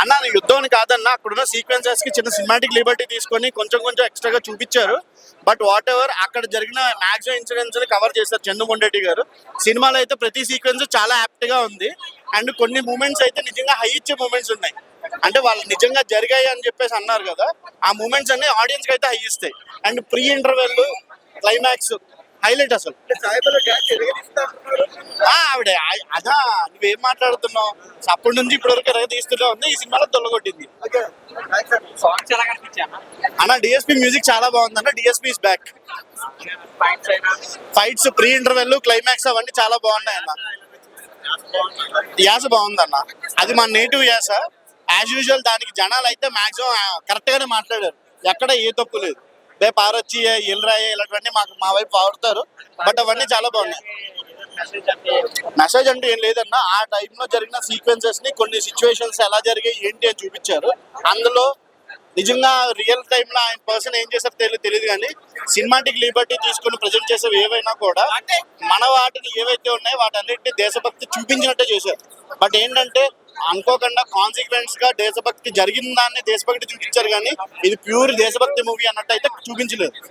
అన్న అది యుద్ధం కాదన్న అక్కడున్న సీక్వెన్సెస్కి చిన్న సినిమాటిక్ లిబర్టీ తీసుకొని కొంచెం కొంచెం ఎక్స్ట్రాగా చూపించారు. బట్ వాట్ ఎవర్ అక్కడ జరిగిన మాక్సిమం ఇన్సిడెంట్స్ కవర్ చేశారు చంద్రమోహన్ గారు. సినిమాలో అయితే ప్రతి సీక్వెన్స్ చాలా యాప్ట్గా ఉంది. అండ్ కొన్ని మూమెంట్స్ అయితే నిజంగా హై ఇచ్చే మూమెంట్స్ ఉన్నాయి. అంటే వాళ్ళు నిజంగా జరిగాయి అని చెప్పేసి అన్నారు కదా ఆ మూమెంట్స్ అన్ని ఆడియన్స్కి అయితే హై ఇస్తాయి. And pre interval climax highlight అసలు. ఆవిడ ఆ- అదా నువ్వేం మాట్లాడుతున్నావు? అప్పటి నుంచి ఇప్పటి వరకు ఎరగ తీస్తూనే ఉంది ఈ సినిమాలో తొలగొట్టింది. అన్న డిఎస్పీ మ్యూజిక్ చాలా బాగుంది అన్న DSP is back fights pre interval climax అవన్నీ చాలా బాగున్నాయి అన్న. యాస బాగుంది అన్న అది మా నేటివ్ యాస. యాజ్ యూజువల్ దానికి జనాలు అయితే మాక్సిమం కరెక్ట్ గానే మాట్లాడారు. ఎక్కడ ఏ తప్పు లేదు. రేపు ఆరొచ్చి ఎల్రాయే ఇలాంటివన్నీ మాకు మా వైపు పాడుతారు బట్ అవన్నీ చాలా బాగున్నాయి. మెసేజ్ అంటే ఏం లేదన్నా ఆ టైంలో జరిగిన సీక్వెన్సెస్ని కొన్ని సిచ్యువేషన్స్ ఎలా జరిగాయి ఏంటి అని చూపించారు. అందులో నిజంగా రియల్ టైంలో ఆయన పర్సన్ ఏం చేశారో తెలియదు తెలియదు కానీ సినిమాటిక్ లిబర్టీ తీసుకుని ప్రజెంట్ చేసేవి ఏవైనా కూడా మన వాటిని ఏవైతే ఉన్నాయో వాటన్నిటిని దేశభక్తి చూపించినట్టే చేశారు. బట్ ఏంటంటే అనుకోకుండా కాన్సిక్వెన్స్గా దేశభక్తి జరిగిన దాన్ని దేశభక్తి చూపించారు కానీ ఇది ప్యూర్ దేశభక్తి మూవీ అన్నట్టు అయితే చూపించలేదు.